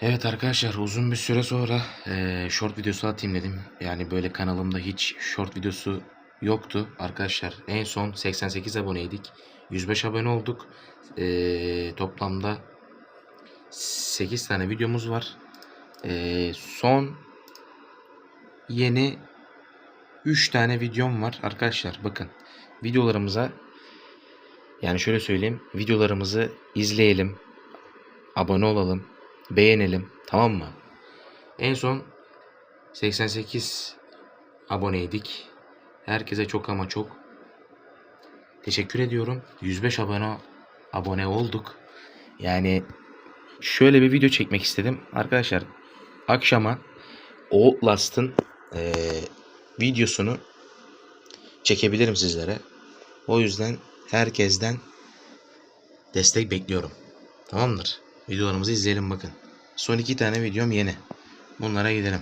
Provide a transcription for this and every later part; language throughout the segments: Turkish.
Evet arkadaşlar uzun bir süre sonra eee, short videosu atayım dedim. Yani böyle kanalımda hiç short videosu yoktu. Arkadaşlar en son 88 aboneydik. 105 abone olduk. Eee, toplamda 8 tane videomuz var. Eee, son yeni 3 tane videom var. Arkadaşlar bakın videolarımıza yani şöyle söyleyeyim. Videolarımızı izleyelim. Abone olalım. Beğenelim. Tamam mı? En son 88 aboneydik. Herkese çok ama çok teşekkür ediyorum. 105 abone abone olduk. Yani şöyle bir video çekmek istedim. Arkadaşlar akşama Outlast'ın eee, videosunu çekebilirim sizlere. O yüzden herkesten destek bekliyorum. Tamamdır. Videolarımızı izleyelim bakın. Son iki tane videom yeni. Bunlara gidelim.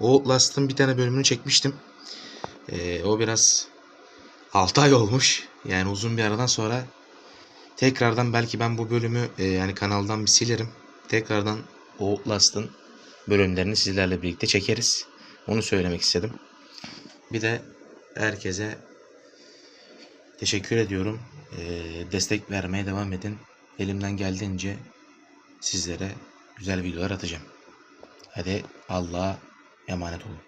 Outlast'ın bir tane bölümünü çekmiştim. Ee, o biraz 6 ay olmuş. Yani uzun bir aradan sonra tekrardan belki ben bu bölümü e, yani kanaldan bir silerim. Tekrardan Outlast'ın bölümlerini sizlerle birlikte çekeriz. Onu söylemek istedim. Bir de herkese teşekkür ediyorum. Ee, destek vermeye devam edin. Elimden geldiğince sizlere güzel videolar atacağım. Hadi Allah'a emanet olun.